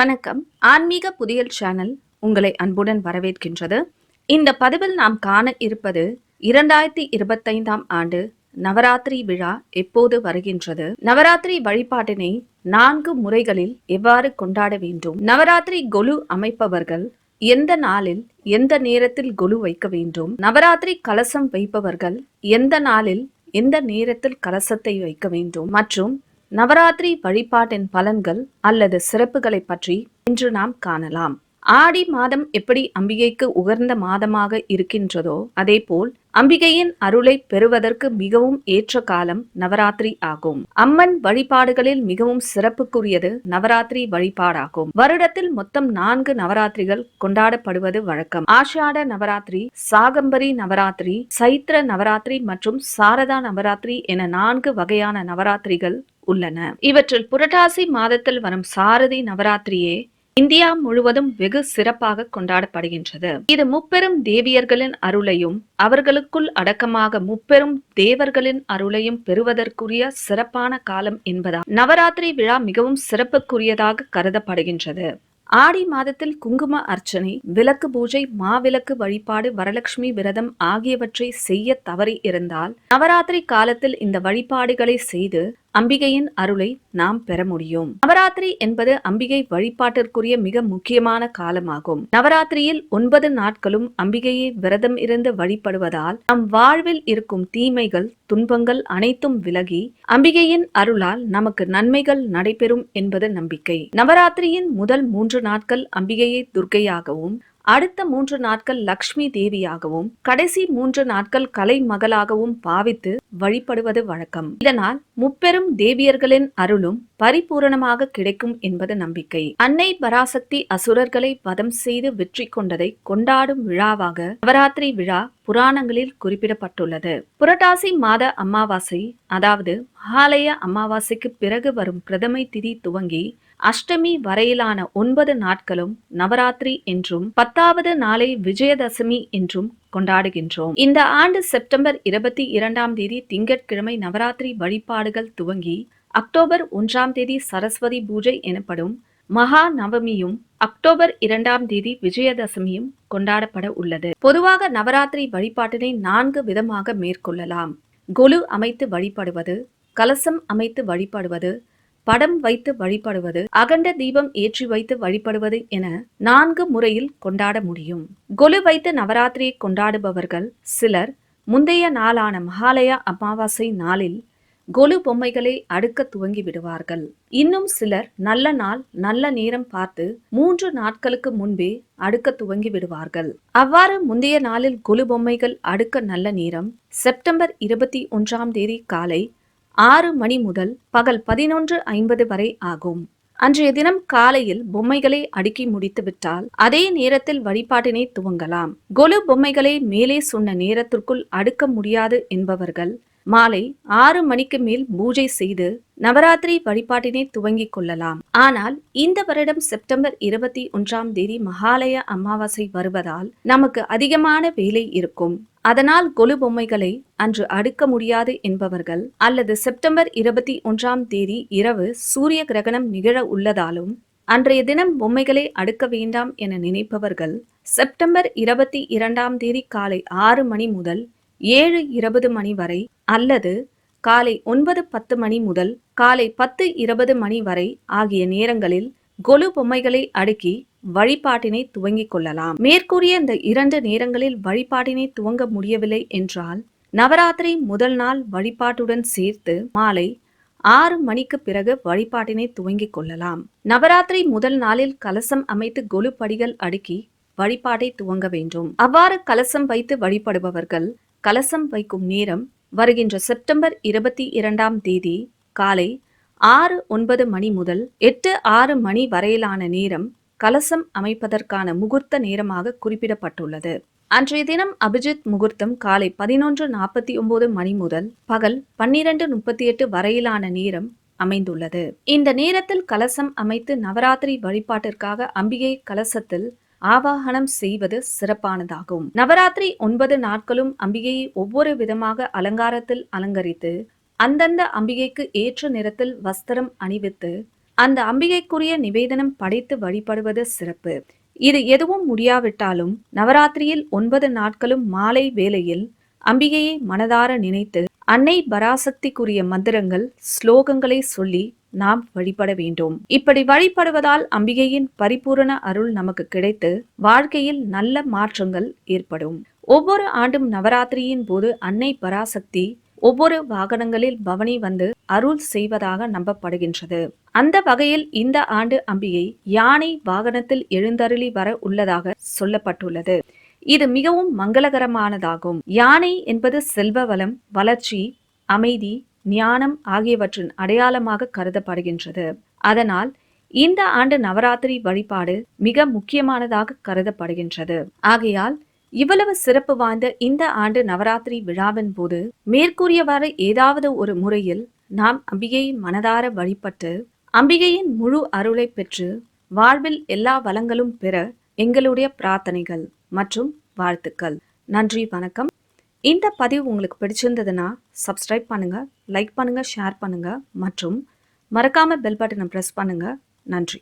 வணக்கம். ஆன்மீக புதியல் சேனல் உங்களை அன்புடன் வரவேற்கின்றது. இந்த பதிவில் நாம் காண இருப்பது இரண்டாயிரத்தி இருபத்தைந்தாம் ஆண்டு நவராத்திரி விழா எப்போது வருகின்றது? நவராத்திரி வழிபாட்டினை நான்கு முறைகளில் எவ்வாறு கொண்டாட வேண்டும்? நவராத்திரி கொலு அமைப்பவர்கள் எந்த நாளில் எந்த நேரத்தில் கொலு வைக்க வேண்டும்? நவராத்திரி கலசம் வைப்பவர்கள் எந்த நாளில் எந்த நேரத்தில் கலசத்தை வைக்க வேண்டும்? மற்றும் நவராத்திரி வழிபாட்டின் பலன்கள் அல்லது சிறப்புகளை பற்றி இன்று நாம் காணலாம். ஆடி மாதம் எப்படி அம்பிகைக்கு உகர்ந்த மாதமாக இருக்கின்றதோ அதேபோல் அம்பிகையின் அருளை பெறுவதற்கு மிகவும் ஏற்ற காலம் நவராத்திரி ஆகும். அம்மன் வழிபாடுகளில் மிகவும் சிறப்புக்குரியது நவராத்திரி வழிபாடாகும். வருடத்தில் மொத்தம் நான்கு நவராத்திரிகள் கொண்டாடப்படுவது வழக்கம். ஆஷாட நவராத்திரி சாகம்பரி நவராத்திரி சைத்ர நவராத்திரி மற்றும் சாரதா நவராத்திரி என நான்கு வகையான நவராத்திரிகள் உள்ளன. இவற்றில் புரட்டாசி மாதத்தில் வரும் சாரதி நவராத்திரியே இந்தியா முழுவதும் வெகு சிறப்பாக கொண்டாடப்படுகின்றது. இது முப்பெரும் தேவியர்களின் அருளையும் அவர்களுக்குள் அடக்கமாக முப்பெரும் தேவர்களின் அருளையும் பெறுவதற்குரிய சிறப்பான காலம் என்பதால் நவராத்திரி விழா மிகவும் சிறப்புக்குரியதாக கருதப்படுகின்றது. ஆடி மாதத்தில் குங்கும அர்ச்சனை விளக்கு பூஜை மாவிளக்கு வழிபாடு வரலட்சுமி விரதம் ஆகியவற்றை செய்ய தவறி இருந்தால் நவராத்திரி காலத்தில் இந்த வழிபாடுகளை செய்து அம்பிகையின் அருளை நாம் பெற முடியும். நவராத்திரி என்பது அம்பிகை வழிபாட்டிற்குரிய மிக முக்கியமான காலமாகும். நவராத்திரியில் ஒன்பது நாட்களும் அம்பிகையை விரதம் இருந்து வழிபடுவதால் நம் வாழ்வில் இருக்கும் தீமைகள் துன்பங்கள் அனைத்தும் விலகி அம்பிகையின் அருளால் நமக்கு நன்மைகள் நடைபெறும் என்பது நம்பிக்கை. நவராத்திரியின் முதல் மூன்று நாட்கள் அம்பிகையை துர்க்கையாகவும் அடுத்த மூன்று நாட்கள் லக்ஷ்மி தேவியாகவும் கடைசி மூன்று நாட்கள் கலை மகளாகவும் பாவித்து வழிபடுவது வழக்கம். இதனால் முப்பெரும் தேவியர்களின் அருளும் பரிபூரணமாக கிடைக்கும் என்பது நம்பிக்கை. அன்னை பராசக்தி அசுரர்களை வதம் செய்து வெற்றி கொண்டதை கொண்டாடும் விழாவாக நவராத்திரி விழா புராணங்களில் குறிப்பிடப்பட்டுள்ளது. புரட்டாசி மாத அமாவாசை அதாவது மகாலய அமாவாசைக்கு பிறகு வரும் பிரதமை திதி துவங்கி அஷ்டமி வரையிலான ஒன்பது நாட்களும் நவராத்திரி என்றும் பத்தாவது நாளை விஜயதசமி என்றும் கொண்டாடுகின்றோம். இந்த ஆண்டு செப்டம்பர் இருபத்தி இரண்டாம் தேதி திங்கட்கிழமை நவராத்திரி வழிபாடுகள் துவங்கி அக்டோபர் ஒன்றாம் தேதி சரஸ்வதி பூஜை எனப்படும் மகா நவமியும் அக்டோபர் இரண்டாம் தேதி விஜயதசமியும் கொண்டாடப்பட உள்ளது. பொதுவாக நவராத்திரி வழிபாட்டினை நான்கு விதமாக மேற்கொள்ளலாம். கொலு அமைத்து வழிபடுவது கலசம் அமைத்து வழிபடுவது படம் வைத்து வழிபடுவது அகண்ட தீபம் ஏற்றி வைத்து வழிபடுவது என நான்கு முறையில் கொண்டாட முடியும். கொலு வைத்து நவராத்திரியை கொண்டாடுபவர்கள் சிலர் முந்தைய நாளான மகாலயா அமாவாசை நாளில் கொலு பொம்மைகளை அடுக்க துவங்கி விடுவார்கள். இன்னும் சிலர் நல்ல நாள் நல்ல நேரம் பார்த்து மூன்று நாட்களுக்கு முன்பே அடுக்க துவங்கி விடுவார்கள். அவ்வாறு முந்தைய நாளில் கொலு பொம்மைகள் அடுக்க நல்ல நேரம் செப்டம்பர் இருபத்தி ஒன்றாம் தேதி காலை ஆறு மணி முதல் பகல் பதினொன்று ஐம்பது வரை ஆகும். அன்றைய தினம் காலையில் பொம்மைகளை அடுக்கி முடித்துவிட்டால் அதே நேரத்தில் வழிபாட்டினை துவங்கலாம். கொலு பொம்மைகளை மேலே சொன்ன நேரத்திற்குள் அடுக்க முடியாது என்பவர்கள் மாலை ஆறு மணிக்கு மேல் பூஜை செய்து நவராத்திரி வழிபாட்டினை துவங்கிக் கொள்ளலாம். ஆனால் இந்த வருடம் செப்டம்பர் இருபத்தி ஒன்றாம் தேதி மகாலய அமாவாசை வருவதால் நமக்கு அதிகமான வேலை இருக்கும். அதனால் கொலு பொம்மைகளை அன்று அடுக்க முடியாது என்பவர்கள் அல்லது செப்டம்பர் இருபத்தி ஒன்றாம் தேதி இரவு சூரிய கிரகணம் நிகழ உள்ளதாலும் அன்றைய தினம் பொம்மைகளை அடுக்க வேண்டாம் என நினைப்பவர்கள் செப்டம்பர் இருபத்தி இரண்டாம் தேதி காலை ஆறு மணி முதல் ஏழு இருபது மணி வரை அல்லது காலை ஒன்பது பத்து மணி முதல் காலை பத்து இருபது மணி வரை ஆகிய நேரங்களில் கொலு பொம்மைகளை அடுக்கி வழிபாட்டினை துவங்கிக் கொள்ளலாம். மேற்கூறிய இந்த இரண்டு நேரங்களில் வழிபாட்டினை துவங்க முடியவில்லை என்றால் நவராத்திரி முதல் நாள் வழிபாட்டுடன் சேர்த்து மாலை ஆறு மணிக்கு பிறகு வழிபாட்டினை துவங்கிக் கொள்ளலாம். நவராத்திரி முதல் நாளில் கலசம் அமைத்து கொலு படிகள் அடுக்கி வழிபாட்டை துவங்க வேண்டும். அவ்வாறு கலசம் வைத்து வழிபடுபவர்கள் கலசம் வைக்கும் நேரம் வருகின்ற செப்டம்பர் இருபத்தி இரண்டாம் தேதி காலை ஆறு ஒன்பது மணி முதல் எட்டு ஆறு மணி வரையிலான நேரம் கலசம் அமைப்பதற்கான முகூர்த்த நேரமாக குறிப்பிடப்பட்டுள்ளது. அன்றைய தினம் அபிஜித் முகூர்த்தம் காலை பதினொன்று நாற்பத்தி ஒன்பது மணி முதல் பகல் பன்னிரண்டு முப்பத்தி எட்டு வரையிலான நேரம் அமைந்துள்ளது. இந்த நேரத்தில் கலசம் அமைத்து நவராத்திரி வழிபாட்டிற்காக அம்பிகை கலசத்தில் ஆவாகனம் செய்வது சிறப்பானதாகும். நவராத்திரி ஒன்பது நாட்களும் அம்பிகையை ஒவ்வொரு விதமாக அலங்காரத்தில் அலங்கரித்து அந்தந்த அம்பிகைக்கு ஏற்ற நிறத்தில் வஸ்திரம் அணிவித்து அந்த அம்பிகைக்குரிய நிவேதனம் படைத்து வழிபடுவது சிறப்பு. இது எதுவும் முடியாவிட்டாலும் நவராத்திரியில் ஒன்பது நாட்களும் மாலை வேளையில் அம்பிகையை மனதார நினைத்து அன்னை பராசக்திக்குரிய மந்திரங்கள் ஸ்லோகங்களை சொல்லி நாம் வழிபட வேண்டும். இப்படி வழிபடுவதால் அம்பிகையின் பரிபூரண அருள் நமக்கு கிடைத்து வாழ்க்கையில் நல்ல மாற்றங்கள் ஏற்படும். ஒவ்வொரு ஆண்டும் நவராத்திரியின் போது அன்னை பராசக்தி ஒவ்வொரு வாகனங்களில் பவனி வந்து அருள் செய்வதாக நம்பப்படுகின்றது. அந்த வகையில் இந்த ஆண்டு அம்பிகை யானை வாகனத்தில் எழுந்தருளி வர உள்ளதாக சொல்லப்பட்டுள்ளது. இது மிகவும் மங்களகரமானதாகும். யானை என்பது செல்வ வளம் வளர்ச்சி அமைதி ஞானம் ஆகியவற்றின் அடையாளமாக கருதப்படுகின்றது. அதனால் இந்த ஆண்டு நவராத்திரி வழிபாடு மிக முக்கியமானதாக கருதப்படுகின்றது. ஆகையால் இவ்வளவு சிறப்பு வாய்ந்த இந்த ஆண்டு நவராத்திரி விழாவின் போது மேற்கூறியவாறு ஏதாவது ஒரு முறையில் நாம் அம்பிகையை மனதார வழிபட்டு அம்பிகையின் முழு அருளை பெற்று வாழ்வில் எல்லா வளங்களும் பெற எங்களுடைய பிரார்த்தனைகள் மற்றும் வாழ்த்துக்கள். நன்றி வணக்கம். இந்த பதிவு உங்களுக்கு பிடிச்சிருந்ததுன்னா சப்ஸ்கிரைப் பண்ணுங்க லைக் பண்ணுங்க ஷேர் பண்ணுங்க மற்றும் மறக்காம பெல் பட்டனை ப்ரெஸ் பண்ணுங்க. நன்றி.